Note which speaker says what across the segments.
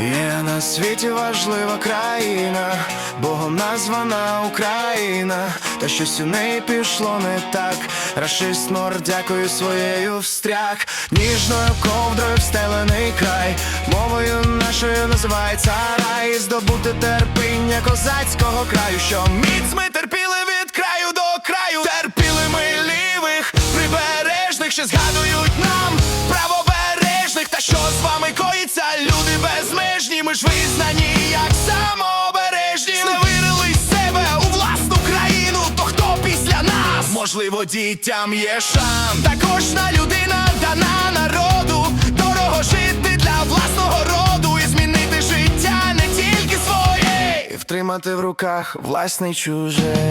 Speaker 1: Є на світі важлива країна, Богом названа Україна, та щось у неї пішло не так. Рашист мордякою своєю встряг, ніжною ковдрою встелений край, мовою нашою називається рай, здобути терпіння козацького краю, що міць ми терпіли від краю до краю, терпіли ми лівих, прибережних, що згадують ми ж визнані, як самообережні, зневірили себе у власну країну, то хто після нас? Можливо, дітям є шанс. Та кожна людина дана народу, дорого жити для власного роду і змінити життя не тільки своє, і втримати в руках власне чуже.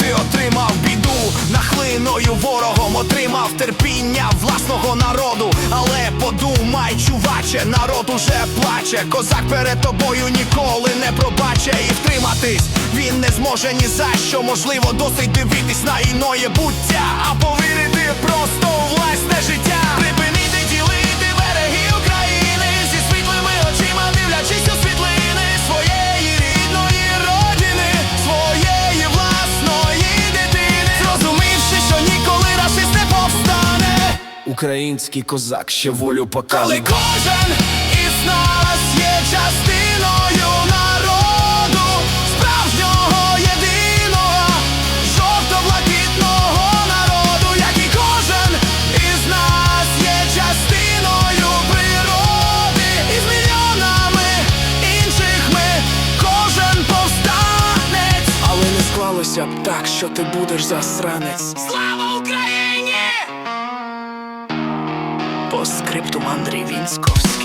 Speaker 1: Ти отримав біду нахлиною ворогом, отримав терпіння подумай, народ уже плаче. Козак перед тобою ніколи не пробаче і втриматись. Він не зможе ні за що. Можливо, досить дивитись на іноє буття, а повірити Український козак ще волю. Але кожен із нас є частиною народу, справжнього єдиного, жовто-блакитного народу, як і кожен із нас є частиною природи, і з мільйонами інших ми кожен повстанець. Але не склалося б так, що ти будеш засранець. Слава Україні! По скриптум Андрій Вінськовський